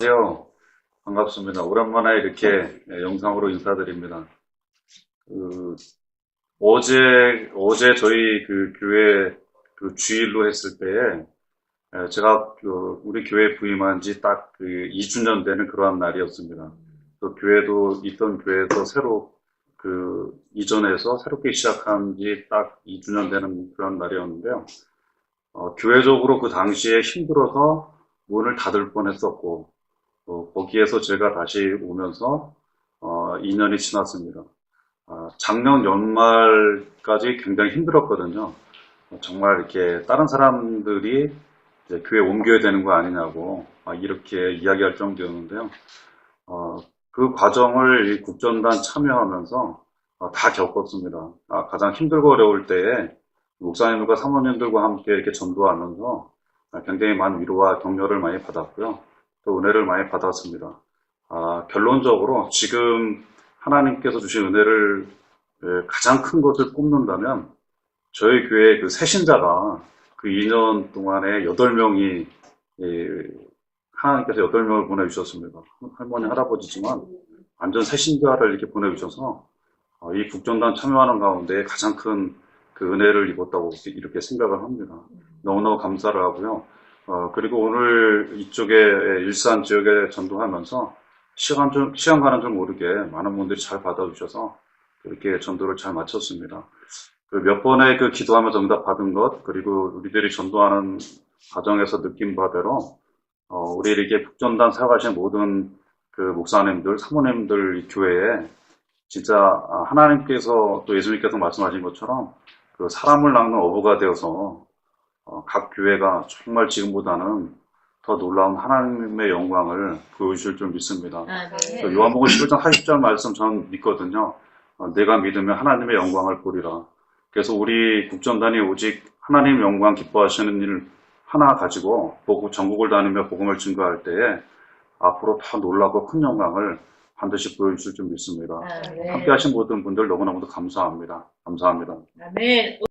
안녕하세요. 반갑습니다. 오랜만에 이렇게 예, 영상으로 인사드립니다. 그, 어제, 어제 저희 그 교회 그 주일로 했을 때에 예, 제가 그 우리 교회 부임한 지 딱 그 2주년 되는 그러한 날이었습니다. 또 교회도, 있던 교회에서 새로 그 이전해서 새롭게 시작한 지 딱 2주년 되는 그런 날이었는데요. 어, 교회적으로 그 당시에 힘들어서 문을 닫을 뻔했었고, 어, 거기에서 제가 다시 오면서 어, 2년이 지났습니다. 아, 작년 연말까지 굉장히 힘들었거든요. 어, 정말 이렇게 다른 사람들이 교회 옮겨야 되는 거 아니냐고 아, 이렇게 이야기할 정도였는데요. 어, 그 과정을 이 국전단 참여하면서 어, 다 겪었습니다. 아, 가장 힘들고 어려울 때에 목사님들과 사모님들과 함께 이렇게 전도하면서 아, 굉장히 많은 위로와 격려를 많이 받았고요. 또 은혜를 많이 받았습니다. 아, 결론적으로 지금 하나님께서 주신 은혜를 예, 가장 큰 것을 꼽는다면 저희 교회 그 새신자가 그 2년 동안에 8명이 하나님께서 8명을 보내주셨습니다. 할머니, 할아버지지만 완전 새신자를 이렇게 보내주셔서 어, 이 국정단 참여하는 가운데 가장 큰 그 은혜를 입었다고 이렇게 생각을 합니다. 너무너무 감사를 하고요. 어, 그리고 오늘 이쪽에 일산 지역에 전도하면서 시간 좀, 시간 가는 줄 모르게 많은 분들이 잘 받아주셔서 이렇게 전도를 잘 마쳤습니다. 그 몇 번의 그 기도하면서 응답 받은 것, 그리고 우리들이 전도하는 과정에서 느낀 바대로, 어, 우리 이렇게 북전단 사역하신 모든 그 목사님들, 사모님들 이 교회에 진짜 아, 하나님께서 또 예수님께서 말씀하신 것처럼 그 사람을 낳는 어부가 되어서 어, 각 교회가 정말 지금보다는 더 놀라운 하나님의 영광을 보여주실 줄 믿습니다. 아, 네. 그 요한복음 11장 40절 말씀 저는 믿거든요. 어, 내가 믿으면 하나님의 영광을 보리라. 그래서 우리 국전단이 오직 하나님 영광 기뻐하시는 일 하나 가지고 보고 전국을 다니며 복음을 증거할 때에 앞으로 더 놀라고 큰 영광을 반드시 보여주실 줄 믿습니다. 아, 네. 함께 하신 모든 분들 너무너무 감사합니다. 감사합니다. 아멘.